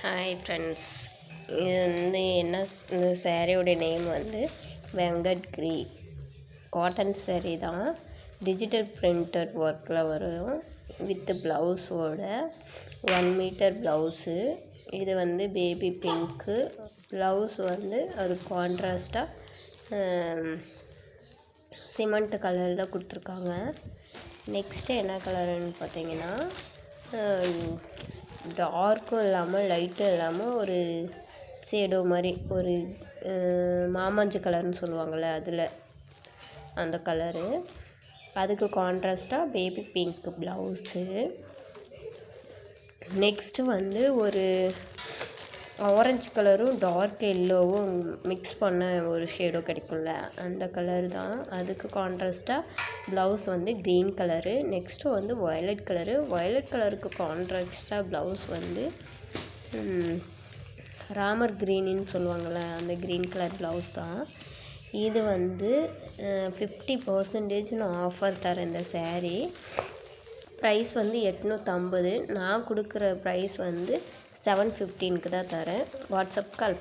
Hi friends இது வந்து என்ன இந்த சேரீயோட நேம் வந்து வெங்கட் கிரி காட்டன் சேரீ தான். டிஜிட்டல் பிரிண்டட் ஒர்க்கில் வரும். வித் ப்ளவுஸோட ஒன் மீட்டர் ப்ளவுஸு இது வந்து பேபி பிங்க்கு ப்ளவுஸ் வந்து அது கான்ட்ராஸ்டாக சிமெண்ட் கலரில் கொடுத்துருக்காங்க. நெக்ஸ்ட்டு என்ன கலருன்னு பார்த்தீங்கன்னா டார்க்கும் இல்லாமல் லைட்டும் இல்லாமல் ஒரு ஷேடோ மாதிரி ஒரு மாமாஞ்சு கலர்னு சொல்லுவாங்கள்ல அதில். அந்த கலரு. அதுக்கு கான்ட்ராஸ்டாக பேபி பிங்க் ப்ளவுஸு நெக்ஸ்ட்டு வந்து ஒரு ஆரஞ்சு கலரும் டார்க் எல்லோவும் மிக்ஸ் பண்ண ஒரு ஷேடோ கிடைக்கும்ல. அந்த கலர் தான். அதுக்கு கான்ட்ராஸ்ட்டாக ப்ளவுஸ் வந்து க்ரீன் கலரு நெக்ஸ்ட்டு வந்து வயலட் கலரு வயலட் கலருக்கு கான்ட்ராஸ்ட்டாக ப்ளவுஸ் வந்து ராமர் க்ரீனின்னு சொல்லுவாங்கள்ல அந்த க்ரீன் கலர் ப்ளவுஸ் தான். இது வந்து ஃபிஃப்டி பர்சன்டேஜ் நான் ஆஃபர் தரேன் இந்த சேரீ ப்ரைஸ் வந்து எட்நூற்றம்பது நான் கொடுக்குற ப்ரைஸ் வந்து செவன் ஃபிஃப்டீனுக்கு தான் தரேன். WhatsApp call